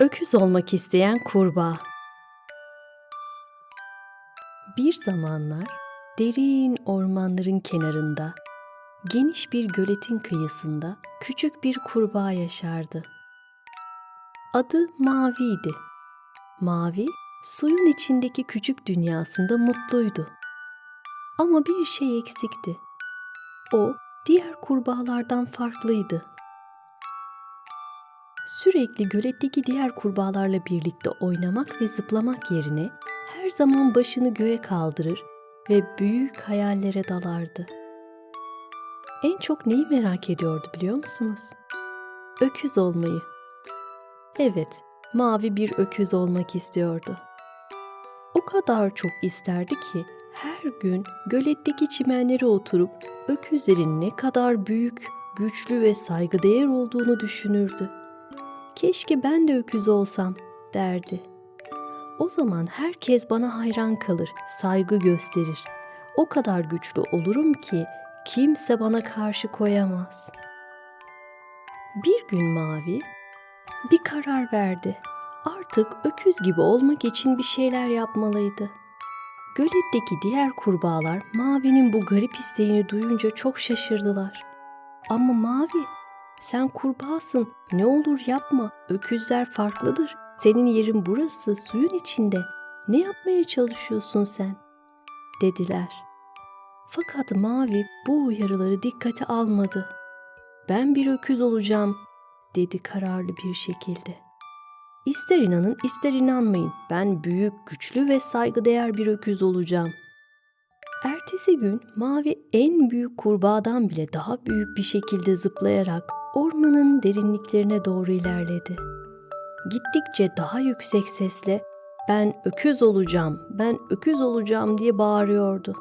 Öküz olmak isteyen kurbağa. Bir zamanlar derin ormanların kenarında, geniş bir göletin kıyısında küçük bir kurbağa yaşardı. Adı Mavi'ydi. Mavi, suyun içindeki küçük dünyasında mutluydu. Ama bir şey eksikti. O, diğer kurbağalardan farklıydı. Sürekli göletteki diğer kurbağalarla birlikte oynamak ve zıplamak yerine her zaman başını göğe kaldırır ve büyük hayallere dalardı. En çok neyi merak ediyordu biliyor musunuz? Öküz olmayı. Evet, mavi bir öküz olmak istiyordu. O kadar çok isterdi ki her gün göletteki çimenlere oturup öküzlerin ne kadar büyük, güçlü ve saygıdeğer olduğunu düşünürdü. Keşke ben de öküz olsam derdi. O zaman herkes bana hayran kalır, saygı gösterir. O kadar güçlü olurum ki kimse bana karşı koyamaz. Bir gün Mavi bir karar verdi. Artık öküz gibi olmak için bir şeyler yapmalıydı. Göletteki diğer kurbağalar Mavi'nin bu garip isteğini duyunca çok şaşırdılar. Ama Mavi, sen kurbağasın. Ne olur yapma. Öküzler farklıdır. Senin yerin burası, suyun içinde. Ne yapmaya çalışıyorsun sen? dediler. Fakat Mavi bu uyarıları dikkate almadı. Ben bir öküz olacağım, dedi kararlı bir şekilde. İster inanın ister inanmayın. Ben büyük, güçlü ve saygıdeğer bir öküz olacağım. Ertesi gün Mavi en büyük kurbağadan bile daha büyük bir şekilde zıplayarak ormanın derinliklerine doğru ilerledi. Gittikçe daha yüksek sesle ben öküz olacağım, ben öküz olacağım diye bağırıyordu.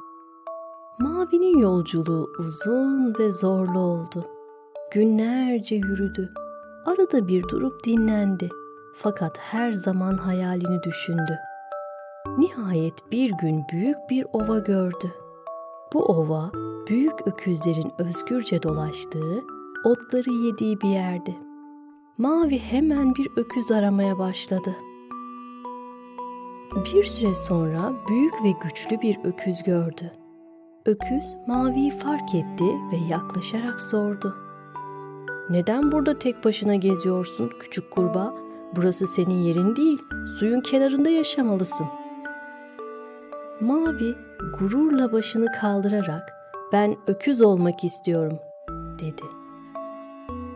Mavi'nin yolculuğu uzun ve zorlu oldu. Günlerce yürüdü. Arada bir durup dinlendi. Fakat her zaman hayalini düşündü. Nihayet bir gün büyük bir ova gördü. Bu ova büyük öküzlerin özgürce dolaştığı, otları yediği bir yerdi. Mavi hemen bir öküz aramaya başladı. Bir süre sonra büyük ve güçlü bir öküz gördü. Öküz Mavi'yi fark etti ve yaklaşarak sordu. Neden burada tek başına geziyorsun küçük kurbağa? Burası senin yerin değil, suyun kenarında yaşamalısın. Mavi gururla başını kaldırarak ben öküz olmak istiyorum dedi.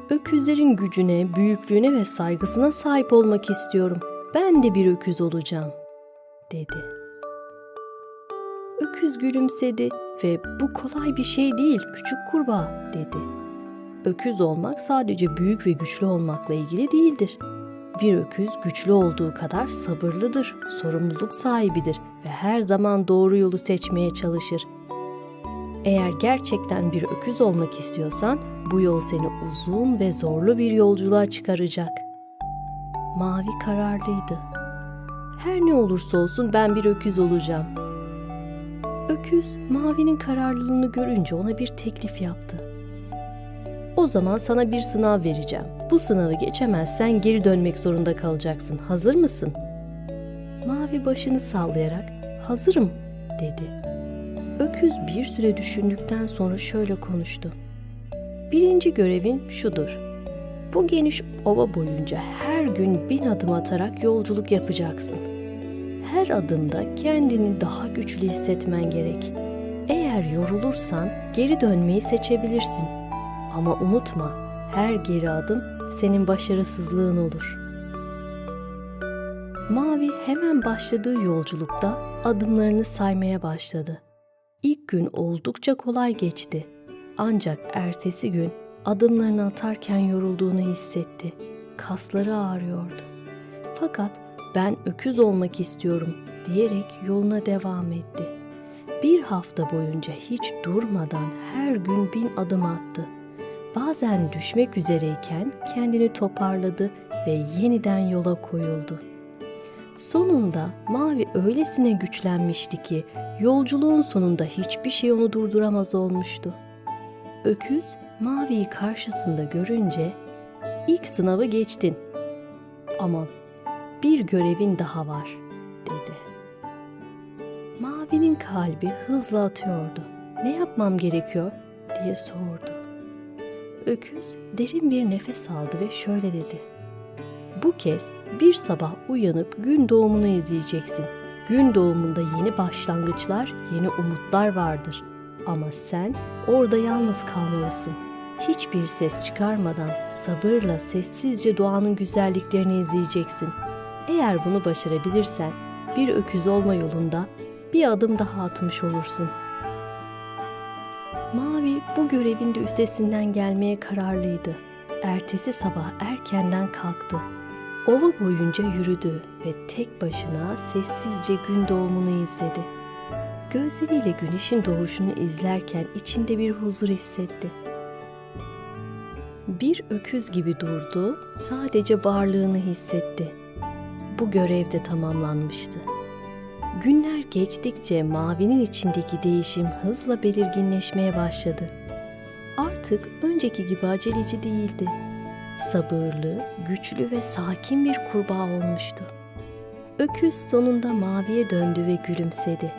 Öküzlerin gücüne, büyüklüğüne ve saygısına sahip olmak istiyorum. Ben de bir öküz olacağım dedi. Öküz gülümsedi ve bu kolay bir şey değil küçük kurbağa dedi. Öküz olmak sadece büyük ve güçlü olmakla ilgili değildir. Bir öküz güçlü olduğu kadar sabırlıdır, sorumluluk sahibidir ve her zaman doğru yolu seçmeye çalışır. Eğer gerçekten bir öküz olmak istiyorsan bu yol seni uzun ve zorlu bir yolculuğa çıkaracak. Mavi kararlıydı. Her ne olursa olsun ben bir öküz olacağım. Öküz Mavi'nin kararlılığını görünce ona bir teklif yaptı. O zaman sana bir sınav vereceğim. Bu sınavı geçemezsen geri dönmek zorunda kalacaksın. Hazır mısın? Mavi başını sallayarak hazırım dedi. Öküz bir süre düşündükten sonra şöyle konuştu. Birinci görevin şudur. Bu geniş ova boyunca her gün bin adım atarak yolculuk yapacaksın. Her adımda kendini daha güçlü hissetmen gerek. Eğer yorulursan geri dönmeyi seçebilirsin. Ama unutma, her geri adım senin başarısızlığın olur. Mavi hemen başladığı yolculukta adımlarını saymaya başladı. İlk gün oldukça kolay geçti. Ancak ertesi gün adımlarını atarken yorulduğunu hissetti. Kasları ağrıyordu. Fakat ben öküz olmak istiyorum diyerek yoluna devam etti. Bir hafta boyunca hiç durmadan her gün bin adım attı. Bazen düşmek üzereyken kendini toparladı ve yeniden yola koyuldu. Sonunda Mavi öylesine güçlenmişti ki yolculuğun sonunda hiçbir şey onu durduramaz olmuştu. Öküz Mavi'yi karşısında görünce ilk sınavı geçtin. Ama bir görevin daha var, dedi. Mavi'nin kalbi hızla atıyordu. Ne yapmam gerekiyor diye sordu. Öküz derin bir nefes aldı ve şöyle dedi. Bu kez bir sabah uyanıp gün doğumunu izleyeceksin. Gün doğumunda yeni başlangıçlar, yeni umutlar vardır. Ama sen orada yalnız kalmalısın. Hiçbir ses çıkarmadan sabırla sessizce doğanın güzelliklerini izleyeceksin. Eğer bunu başarabilirsen bir öküz olma yolunda bir adım daha atmış olursun. Mavi bu görevin de üstesinden gelmeye kararlıydı. Ertesi sabah erkenden kalktı. Ova boyunca yürüdü ve tek başına sessizce gün doğumunu izledi. Gözleriyle güneşin doğuşunu izlerken içinde bir huzur hissetti. Bir öküz gibi durdu, sadece varlığını hissetti. Bu görev de tamamlanmıştı. Günler geçtikçe mavinin içindeki değişim hızla belirginleşmeye başladı. Artık önceki gibi aceleci değildi. Sabırlı, güçlü ve sakin bir kurbağa olmuştu. Öküz sonunda maviye döndü ve gülümsedi.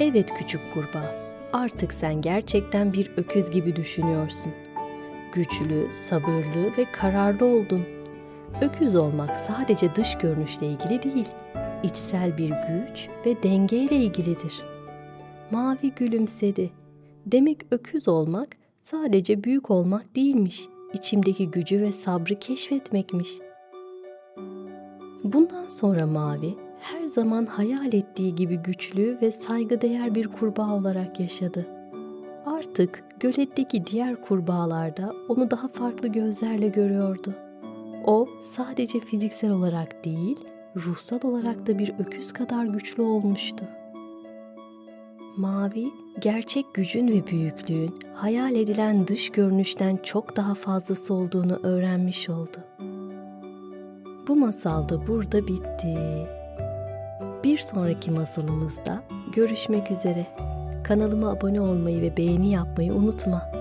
Evet küçük kurbağa, artık sen gerçekten bir öküz gibi düşünüyorsun. Güçlü, sabırlı ve kararlı oldun. Öküz olmak sadece dış görünüşle ilgili değil, içsel bir güç ve dengeyle ilgilidir. Mavi gülümsedi. Demek öküz olmak sadece büyük olmak değilmiş, içimdeki gücü ve sabrı keşfetmekmiş. Bundan sonra Mavi her zaman hayal ettiği gibi güçlü ve saygıdeğer bir kurbağa olarak yaşadı. Artık göletteki diğer kurbağalar da onu daha farklı gözlerle görüyordu. O sadece fiziksel olarak değil, ruhsal olarak da bir öküz kadar güçlü olmuştu. Mavi, gerçek gücün ve büyüklüğün hayal edilen dış görünüşten çok daha fazlası olduğunu öğrenmiş oldu. Bu masal da burada bitti. Bir sonraki masalımızda görüşmek üzere. Kanalıma abone olmayı ve beğeni yapmayı unutma.